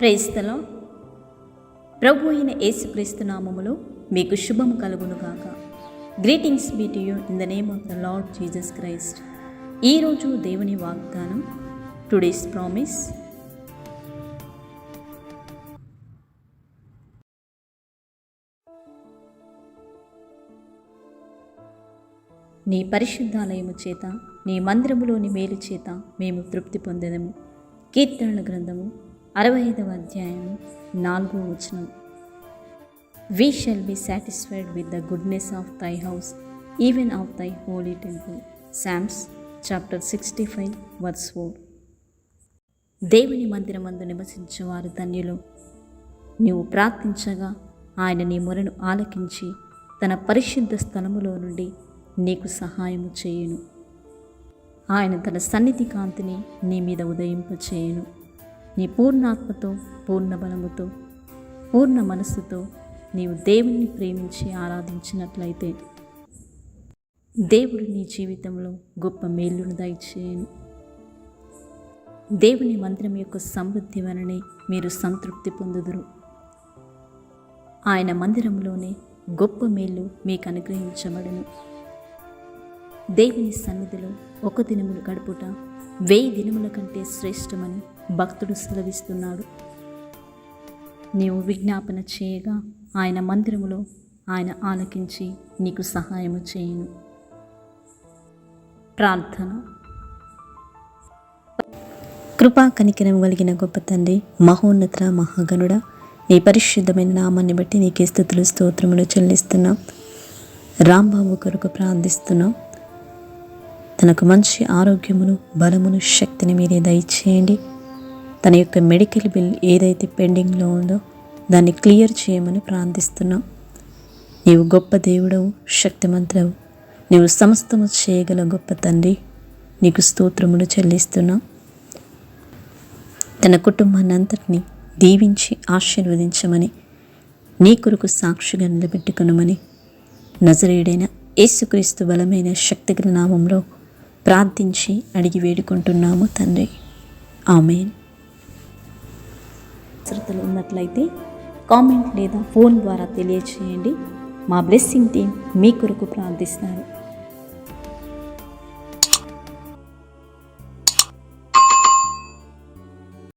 ప్రేస్తలో ప్రభు అయిన యేసుక్రీస్తు నామములో మీకు శుభము కలుగునుగాక. Greetings be to you in the name of the Lord Jesus Christ. ఈరోజు దేవుని వాగ్దానం టుడేస్ ప్రామిస్. నీ పరిశుద్ధాలయము చేత నీ మందిరములోని మేలు చేత మేము తృప్తి పొందెదము. కీర్తనల గ్రంథము అరవై ఐదవ అధ్యాయము నాలుగో వచనం. We shall be satisfied with the goodness of thy house even of thy holy temple Psalms chapter sixty five verse four దేవుని మందిరమందు నివసించేవారు ధన్యులు. నీవు ప్రార్థించగా ఆయన నీ మొరను ఆలకించి తన పరిశుద్ధ స్థలములో నుండి నీకు సహాయము చేయును. ఆయన తన సన్నిధి కాంతిని నీ మీద ఉదయింపచేయును. నీ పూర్ణాత్మతో పూర్ణ బలముతో పూర్ణ మనస్సుతో నీవు దేవుణ్ణి ప్రేమించి ఆరాధించినట్లయితే దేవుడు నీ జీవితంలో గొప్ప మేలును దయచేయను. దేవుని మందిరం యొక్క సమృద్ధి వలనే మీరు సంతృప్తి పొందుదురు. ఆయన మందిరంలోనే గొప్ప మేలు మీకు అనుగ్రహించబడును. దేవుని సన్నిధిలో ఒక దినములు గడుపుట వెయ్యి దినముల కంటే శ్రేష్టమని భక్తుడు సెలవిస్తున్నాడు. నీవు విజ్ఞాపన చేయగా ఆయన మందిరములో ఆయన ఆలకించి నీకు సహాయము చేయను. ప్రార్థన. కృపా కనికరం కలిగిన గొప్ప తండ్రి మహోన్నత మహాగణుడ నీ పరిశుద్ధమైన నామాన్ని బట్టి నీకే స్థుతులు స్తోత్రములు చెల్లిస్తున్నాం. రాంబాబు కొరకు ప్రార్థిస్తున్నాం. తనకు మంచి ఆరోగ్యమును బలమును శక్తిని మీరే దయచేయండి. తన యొక్క మెడికల్ బిల్ ఏదైతే పెండింగ్లో ఉందో దాన్ని క్లియర్ చేయమని ప్రార్థిస్తున్నాం. నీవు గొప్ప దేవుడవు శక్తిమంతుడవు. నీవు సమస్తము చేయగల గొప్ప తండ్రి. నీకు స్తోత్రములు చెల్లిస్తున్నాం. తన కుటుంబాన్ని అంతటినీ దీవించి ఆశీర్వదించమని నీ కొరకు సాక్షిగా నిలబెట్టుకునమని నజరేడైన యేసుక్రీస్తు బలమైన శక్తిగల నామంలో ప్రార్థించి అడిగి వేడుకుంటున్నాము తండ్రి. ఆమెన్. అవసరతలు ఉన్నట్లయితే కామెంట్ లేదా ఫోన్ ద్వారా తెలియచేయండి. మా బ్లెస్సింగ్ టీం మీ కొరకు ప్రార్థిస్తారు